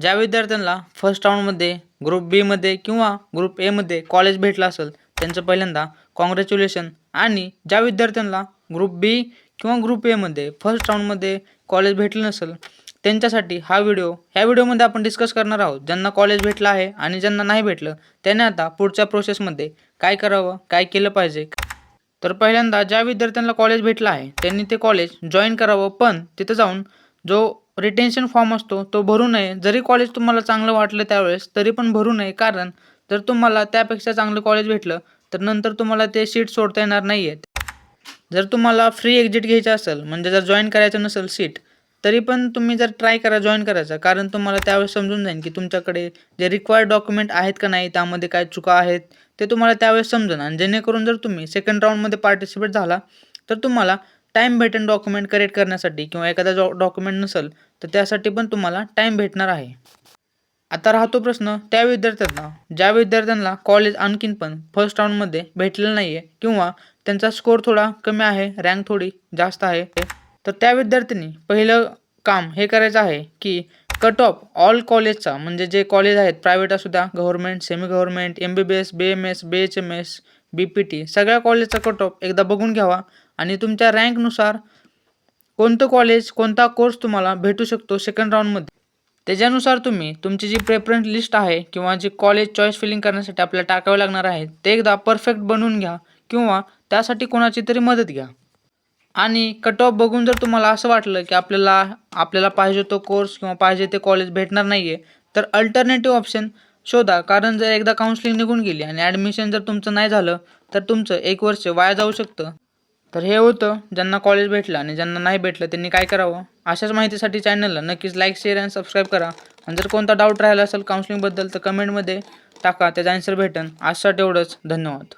ज्या विद्यार्थ्यांना फर्स्ट राऊंडमध्ये ग्रुप बीमध्ये किंवा ग्रुप एमध्ये कॉलेज भेटलं असेल त्यांचं पहिल्यांदा कॉंग्रॅच्युलेशन आणि ज्या विद्यार्थ्यांना ग्रुप बी किंवा ग्रुप एमध्ये फर्स्ट राऊंडमध्ये कॉलेज भेटलं नसेल त्यांच्यासाठी हा व्हिडिओ ह्या व्हिडिओमध्ये आपण डिस्कस करणार आहोत ज्यांना कॉलेज भेटलं आहे आणि ज्यांना नाही भेटलं त्याने आता पुढच्या प्रोसेसमध्ये काय करावं काय केलं पाहिजे? तर पहिल्यांदा ज्या विद्यार्थ्यांना कॉलेज भेटलं आहे त्यांनी ते कॉलेज जॉईन करावं पण तिथं जाऊन जो रिटेन्शन फॉर्म असतो तो भरू नये. जरी कॉलेज तुम्हाला चांगलं वाटलं त्यावेळेस तरी पण भरू नये. कारण जर तुम्हाला त्यापेक्षा चांगलं कॉलेज भेटलं तर नंतर तुम्हाला ते सीट सोडता येणार नाही आहेत जर तुम्हाला फ्री एक्झिट घ्यायचं असेल म्हणजे जर जॉईन करायचं नसेल सीट तरी पण तुम्ही जर ट्राय करा जॉईन करायचं. कारण तुम्हाला त्यावेळेस समजून जाईल की तुमच्याकडे जे रिक्वायर्ड डॉक्युमेंट आहेत का नाही त्यामध्ये काय चुका आहेत ते तुम्हाला त्यावेळेस समजेल आणि जेणेकरून जर तुम्ही सेकंड राऊंडमध्ये पार्टिसिपेट झाला तर तुम्हाला टाईम भेटेन डॉक्युमेंट करेक्ट करण्यासाठी किंवा एखादा जॉ डॉक्युमेंट नसेल तर त्यासाठी पण तुम्हाला टाईम भेटणार आहे. आता राहतो प्रश्न त्या विद्यार्थ्यांना ज्या विद्यार्थ्यांना कॉलेज आणखीन पण फर्स्ट राऊंडमध्ये भेटलेलं नाही आहे किंवा त्यांचा स्कोर थोडा कमी आहे रँक थोडी जास्त आहे तर त्या विद्यार्थ्यांनी पहिलं काम हे करायचं आहे की कट ऑफ ऑल कॉलेजचा म्हणजे जे कॉलेज आहेत प्रायव्हेट असू द्या government semi government M B B S B M S B H M S B P T सगळ्या कॉलेजचा कट ऑफ एकदा बघून घ्यावा. आणि तुमच्या रँकनुसार कोणतं कॉलेज कोणता कोर्स तुम्हाला भेटू शकतो सेकंड राऊंडमध्ये त्याच्यानुसार तुम्ही तुमची जी प्रेफरन्स लिस्ट आहे किंवा जी कॉलेज चॉईस फिलिंग करण्यासाठी आपल्याला टाकावे लागणार आहे ते एकदा परफेक्ट बनवून घ्या किंवा त्यासाठी कोणाची तरी मदत घ्या. आणि कट ऑफ बघून जर तुम्हाला असं वाटलं की आपल्याला आपल्याला पाहिजे तो कोर्स किंवा पाहिजे ते कॉलेज भेटणार नाही आहे तर अल्टरनेटिव्ह ऑप्शन शोधा. कारण जर एकदा काउन्सिलिंग निघून गेली आणि ॲडमिशन जर तुमचं नाही झालं तर तुमचं एक वर्ष वाया जाऊ शकतं. तर हे होतं. ज्यांना कॉलेज भेटलं आणि ज्यांना नाही भेटलं त्यांनी काय करावं? अशाच माहितीसाठी चॅनलला नक्कीच लाईक शेअर आणि सबस्क्राईब करा. आणि जर कोणता डाऊट राहिला असेल काउन्सिलिंगबद्दल तर कमेंटमध्ये टाका. त्याचा आन्सर भेटन. आजसाठी एवढंच. धन्यवाद.